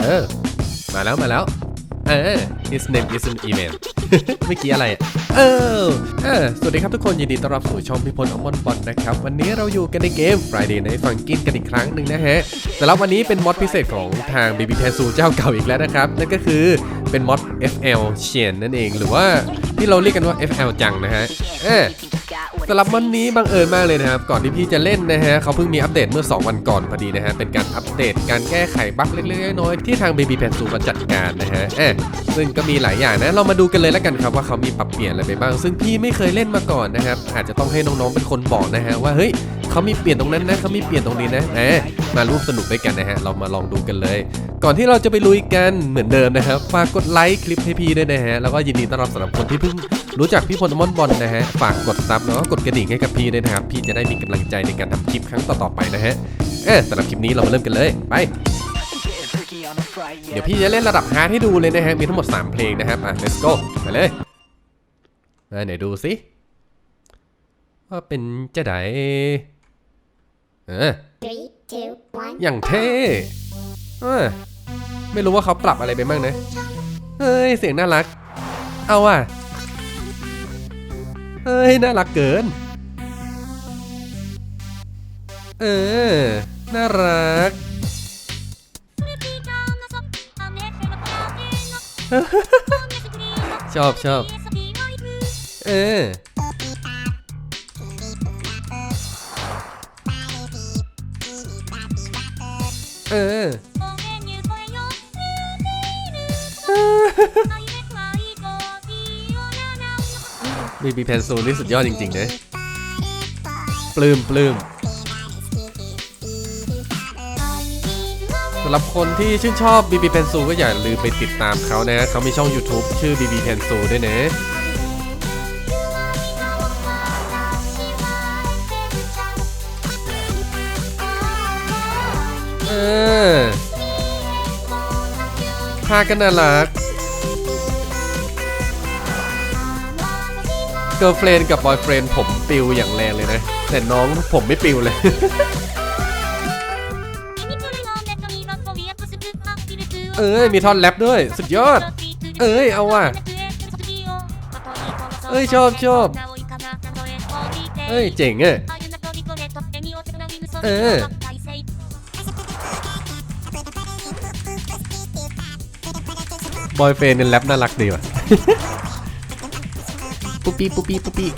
เออ มาแล้วมาแล้ว เออ his name is an email เมื่อกี้อะไร เออเออสวัสดีครับทุกคนยินดีต้อนรับสู่ช่องพิพลอมอนบอลนะครับ วันนี้เราอยู่กันในเกม Friday Night Funkin กันอีกครั้งหนึ่งนะฮะแต่แล้ววันนี้เป็นมอดพิเศษของทาง BB p a s u เจ้าเก่าอีกแล้วนะครับ นั่นก็คือเป็นมอด FL เชียนนั่นเอง หรือว่าที่เราเรียกกันว่า FL จังนะฮะเออ สำหรับวันนี้บังเอิญมากเลยนะครับ ก่อนที่พี่จะเล่นนะฮะเขาเพิ่งมีอัปเดตเมื่อ 2 วันก่อนพอดีนะฮะ เป็นการอัปเดตการแก้ไขบั๊กเล็กๆน้อยๆที่ทาง Baby p a n s u มาจัดการนะฮะเอะซึ่งก็มีหลายอย่างนะ เรามาดูกันเลยแล้วกันครับว่าเขามีปรับเปลี่ยนอะไรไปบ้าง ซึ่งพี่ไม่เคยเล่นมาก่อนนะครับ อาจจะต้องให้น้องๆเป็นคนบอกนะฮะว่าเฮ้ยเขามีเปลี่ยนตรงนั้นนะเขามีเปลี่ยนตรงนี้นะเอะมาร่วมสนุกด้วยกันนะฮะ เรามาลองดูกันเลย ก่อนที่เราจะไปลุยกันเหมือนเดิมนะครับ ฝากกดไลค์คลิปให้พี่ด้วยนะฮะ แล้วก็ยินดีต้อนรับสำหรับคนที่เพิ่งรู้จักพี่พลมอนบอลนะฮะ ฝากกดซับแล้วก็กดกระดิ่งให้กับพี่ด้วยนะครับ พี่จะได้มีกำลังใจในการทำคลิปครั้งต่อๆไปนะฮะเออสำหรับคลิปนี้เรามาเริ่มกันเลยไปเดี๋ยวพี่จะเล่นระดับฮาร์ดให้ดูเลยนะฮะ มีทั้งหมด 3 เพลงนะครับ อะ let's go ไปเลยมาไหนดูสิว่าเป็นจะไดเออ Three, two, one. อย่างเท่เออไม่รู้ว่าเขาปรับอะไรไปบ้างนะ เฮ้ย เสียงน่ารัก เอาอะ เฮ้ย น่ารักเกิน เออ น่ารัก ชอบชอบเออเออ บีบีแพนซูนี่สุดยอดจริงๆนะปลื้มปลื้มสำหรับคนที่ชื่นชอบ BB p e n s u ก็อย่าลืมไปติดตามเขานะ เขามีช่อง YouTube ชื่อ BB p e n s u ด้วยนะเออพากันน่ารัก เกิร์ลเฟรนกับบอยเฟรนผมปิวอย่างแรงเลยนะ แต่น้องผมไม่ปิวเลย เอ้ย มีท่อนแรปด้วย สุดยอด เอ้ย เอาว่ะ เอ้ย ชอบชอบเอ้ย เจ๋งอะเออบอยเฟรนเนี่ยแรปน่ารักดีว่ะ ปี้ปุ๊ปปี้ปุ๊ปปี้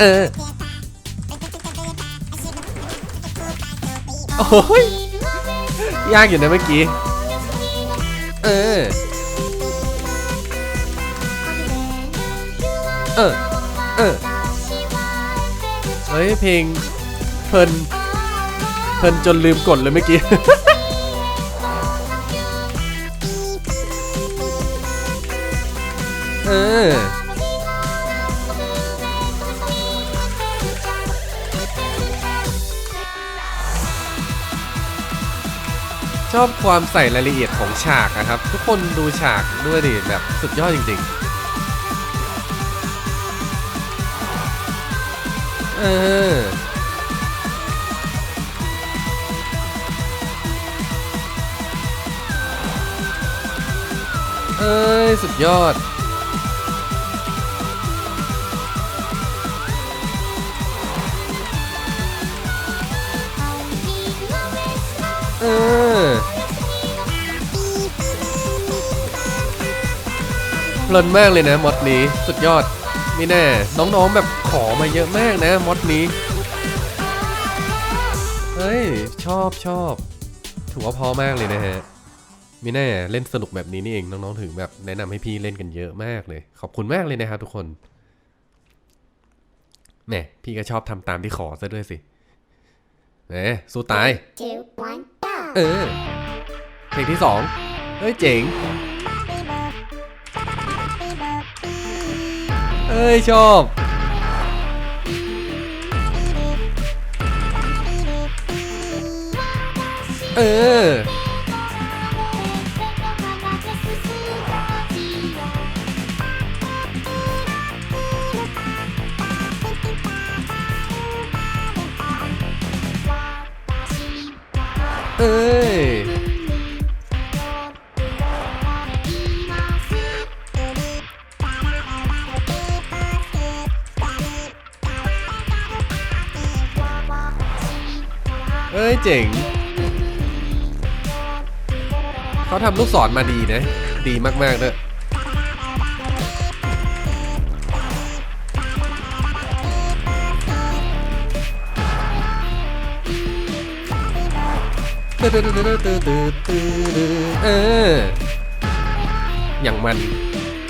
เออโอ้ยยากอยู่นะเมื่อกี้ เออ เออ เออ เฮ้ยเพลงเพลินเพลินจนลืมกดเลยเมื่อกี้ เออ ชอบความใส่รายละเอียดของฉากนะครับ ทุกคนดูฉากด้วยดิแบบสุดยอดจริงๆ เออเอ้ย สุดยอด ลินมากเลยนะมอดนี้สุดยอดไม่แน่ น้องๆแบบขอมาเยอะมากนะมอดนี้ เฮ้ย ชอบชอบถือว่าพอมากเลยนะฮะมีแน่เล่นสนุกแบบนี้นี่เองน้องๆถึงแบบแนะนำให้พี่เล่นกันเยอะมากเลย ขอบคุณมากเลยนะครับทุกคนแหมพี่ก็ชอบทำตามที่ขอซะด้วยสิแหมสู้ตาย Two, one, go. เออเพลงที่สองเฮ้ยเจ๋ง เอ้ย ชอบ เออ เอ้ย เจ๋ง เขาทำลูกศรมาดีนะ ดีมากๆด้วยเออ อย่างมัน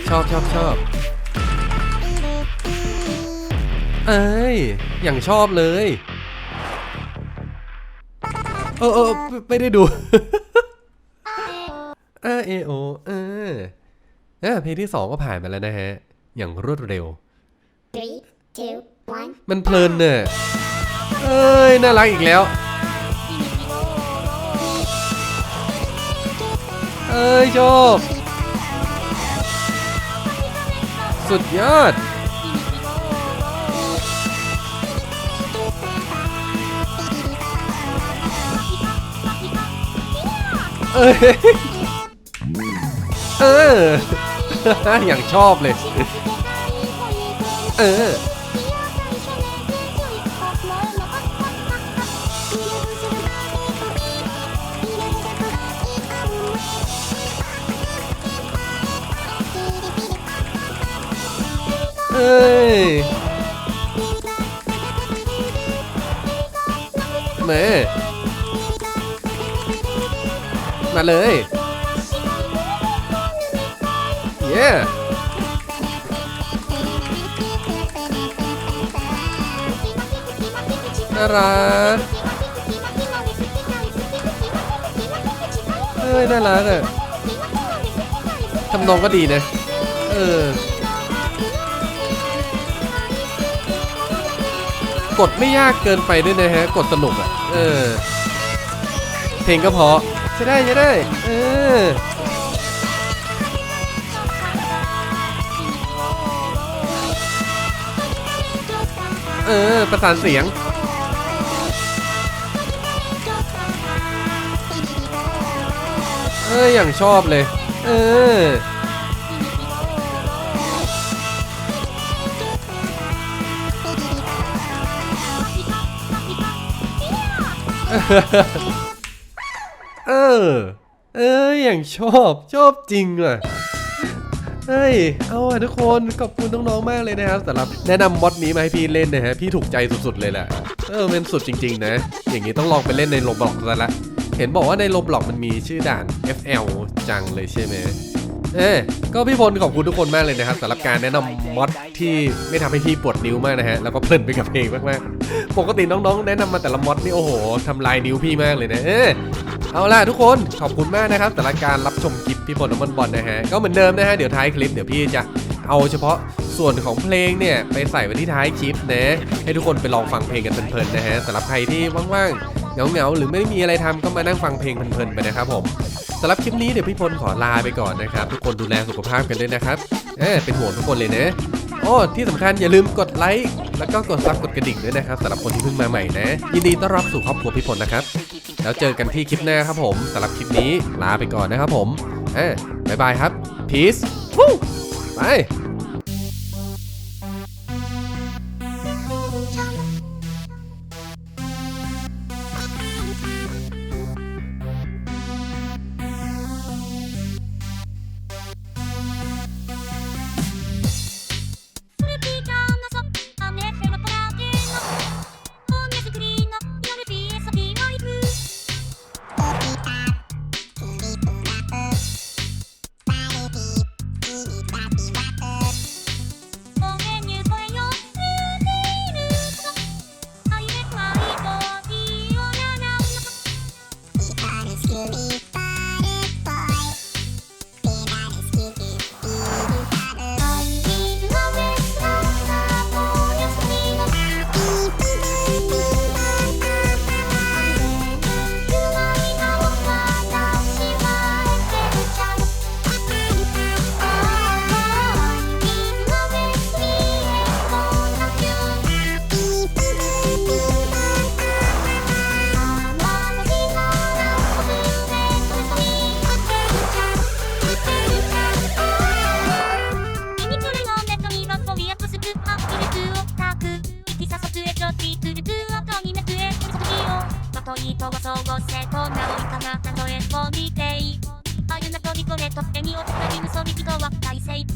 ชอบชอบชอบเอ้ย อย่างชอบเลย ออเออไม่ไม่ได้ดู เออเอโอเออเออเพลงที่สองก็ผ่านมาแล้วนะฮะ อย่างรวดเร็ว Three, two, one. มันเพลินเนี่ยเอ้ย น่ารักอีกแล้ว เอ้ยชอบสุดยอด เอ้ยเออ อย่างชอบเลย เออ เอ้ยแม่ มาเลย เย้น่ารักเอ้ยน่ารักอะทำนองก็ดีนะ เออกดไม่ยากเกินไปด้วยนะฮะ กดสนุกอะ เออ เพลงก็เพราะ ใช่ได้ใช่ได้เออเออ ประสานเสียง เอออย่างชอบเลย เออเอ อ เอออย่างชอบ ชอบจริงอะเฮ้ย เอาอะทุกคนขอบคุณน้องๆมากเลยนะครับสำหรับแนะนำมอดนี้มาให้พี่เล่นนะฮะ พี่ถูกใจสุดๆเลยแหละ เออเป็นสุดจริง ๆ นะ อย่างนี้ต้องลองไปเล่นในโลบล็อกซะละ เห็นบอกว่าในโลบล็อกมันมีชื่อด่าน FL จังเลยใช่ไหม เออก็พี่พลขอบคุณทุกคนมากเลยนะครับสำหรับการแนะนำมอดที่ไม่ทำให้พี่ปวดนิ้วมากนะฮะแล้วก็เพลินไปกับเพลงมากๆปกติน้องๆ แนะนำมาแต่ละมอดนี่โอ้โหทำลายนิ้วพี่มากเลยนะเออเอาล่ะทุกคนขอบคุณมากนะครับสำหรับการรับชมคลิปพี่พลน้ำมันบอลนะฮะก็เหมือนเดิมนะฮะเดี๋ยวท้ายคลิปเดี๋ยวพี่จะเอาเฉพาะส่วนของเพลงเนี่ยไปใส่ไว้ที่ท้ายคลิปนะให้ทุกคนไปลองฟังเพลงกันเพลินๆนะฮะสำหรับใครที่ว่างๆเหงาๆหรือไม่มีอะไรทำก็มานั่งฟังเพลงเพลินๆไปนะครับผมำหรับคลิปนี้เดี๋ยวพี่พลขอลาไปก่อนนะครับ ทุกคนดูแลสุขภาพกันด้วยนะครับเออเป็นห่วงทุกคนเลยนะโอ้ที่สำคัญอย่าลืมกดไลค์แล้วก็กดซับกดกระดิ่งด้วยนะครับสำหรับคนที่เพิ่งมาใหม่นะ ยินดีต้อนรับสู่ครอบครัวพี่พลนะครับ แล้วเจอกันที่คลิปหน้าครับผมสำหรับคลิปนี้ลาไปก่อนนะครับผมเออบายบายครับ peace ไป ったく生きさそつえちょちつるつ音にめくえふるさときよまといとはそうごせとなおいかなたとえぼみていあゆなとにこれとてにおつかりぬそびつどは大いせい